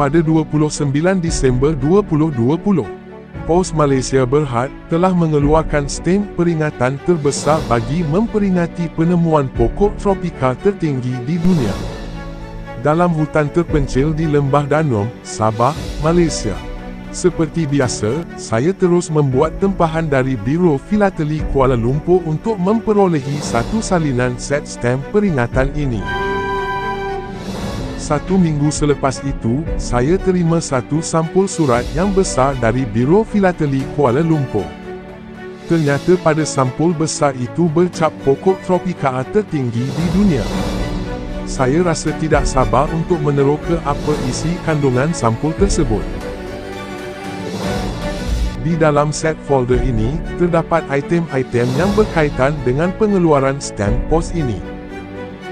pada 29 Disember 2020. Pos Malaysia Berhad telah mengeluarkan stem peringatan terbesar bagi memperingati penemuan pokok tropika tertinggi di dunia. Dalam hutan terpencil di Lembah Danum, Sabah, Malaysia. Seperti biasa, saya terus membuat tempahan dari Biro Filateli Kuala Lumpur untuk memperolehi satu salinan set stem peringatan ini. Satu minggu selepas itu, saya terima satu sampul surat yang besar dari Biro Filateli Kuala Lumpur. Ternyata pada sampul besar itu bercap pokok tropika tertinggi di dunia. Saya rasa tidak sabar untuk meneroka apa isi kandungan sampul tersebut. Di dalam set folder ini, terdapat item-item yang berkaitan dengan pengeluaran stem pos ini.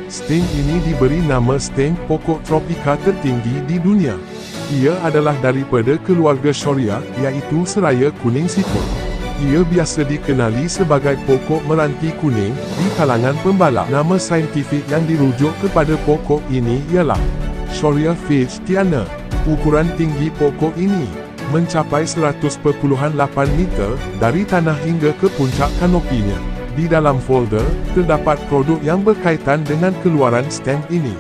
Stem ini diberi nama stem pokok tropika tertinggi di dunia. Ia adalah daripada keluarga Shoria, iaitu seraya kuning siput. Ia biasa dikenali sebagai pokok meranti kuning di kalangan pembalap. Nama saintifik yang dirujuk kepada pokok ini ialah Shoria Fitch Tiana. Ukuran tinggi pokok ini mencapai 100.8 meter dari tanah hingga ke puncak kanopinya. Di dalam folder, terdapat produk yang berkaitan dengan keluaran stem ini.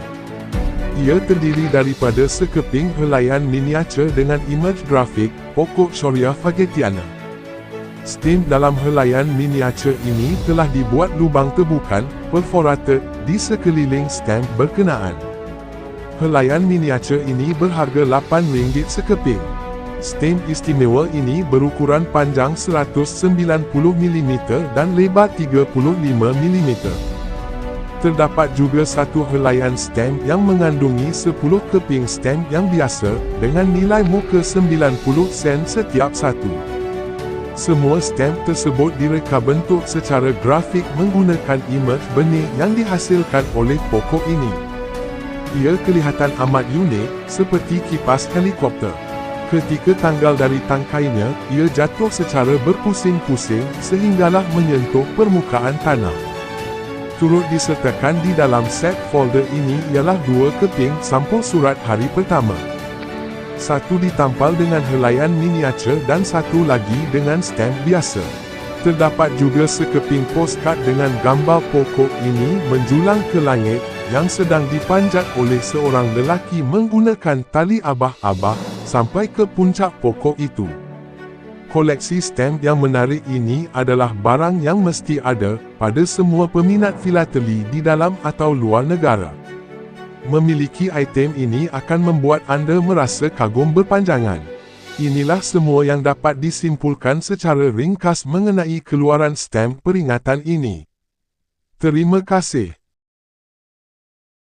Ia terdiri daripada sekeping helaian miniatur dengan imej grafik, pokok Shoria Fagetiana. Stem dalam helaian miniatur ini telah dibuat lubang tebukan, perforated, di sekeliling stem berkenaan. Helaian miniatur ini berharga RM8 sekeping. Stem istimewa ini berukuran panjang 190mm dan lebar 35mm. Terdapat juga satu helaian stem yang mengandungi 10 keping stem yang biasa, dengan nilai muka 90 sen setiap satu. Semua stem tersebut direka bentuk secara grafik menggunakan imej benih yang dihasilkan oleh pokok ini. Ia kelihatan amat unik, seperti kipas helikopter. Ketika tanggal dari tangkainya, ia jatuh secara berpusing-pusing sehinggalah menyentuh permukaan tanah. Turut disertakan di dalam set folder ini ialah dua keping sampul surat hari pertama. Satu ditampal dengan helaian miniatur dan satu lagi dengan stem biasa. Terdapat juga sekeping postcard dengan gambar pokok ini menjulang ke langit yang sedang dipanjat oleh seorang lelaki menggunakan tali abah-abah sampai ke puncak pokok itu. Koleksi stem yang menarik ini adalah barang yang mesti ada pada semua peminat filateli di dalam atau luar negara. Memiliki item ini akan membuat anda merasa kagum berpanjangan. Inilah semua yang dapat disimpulkan secara ringkas mengenai keluaran stem peringatan ini. Terima kasih.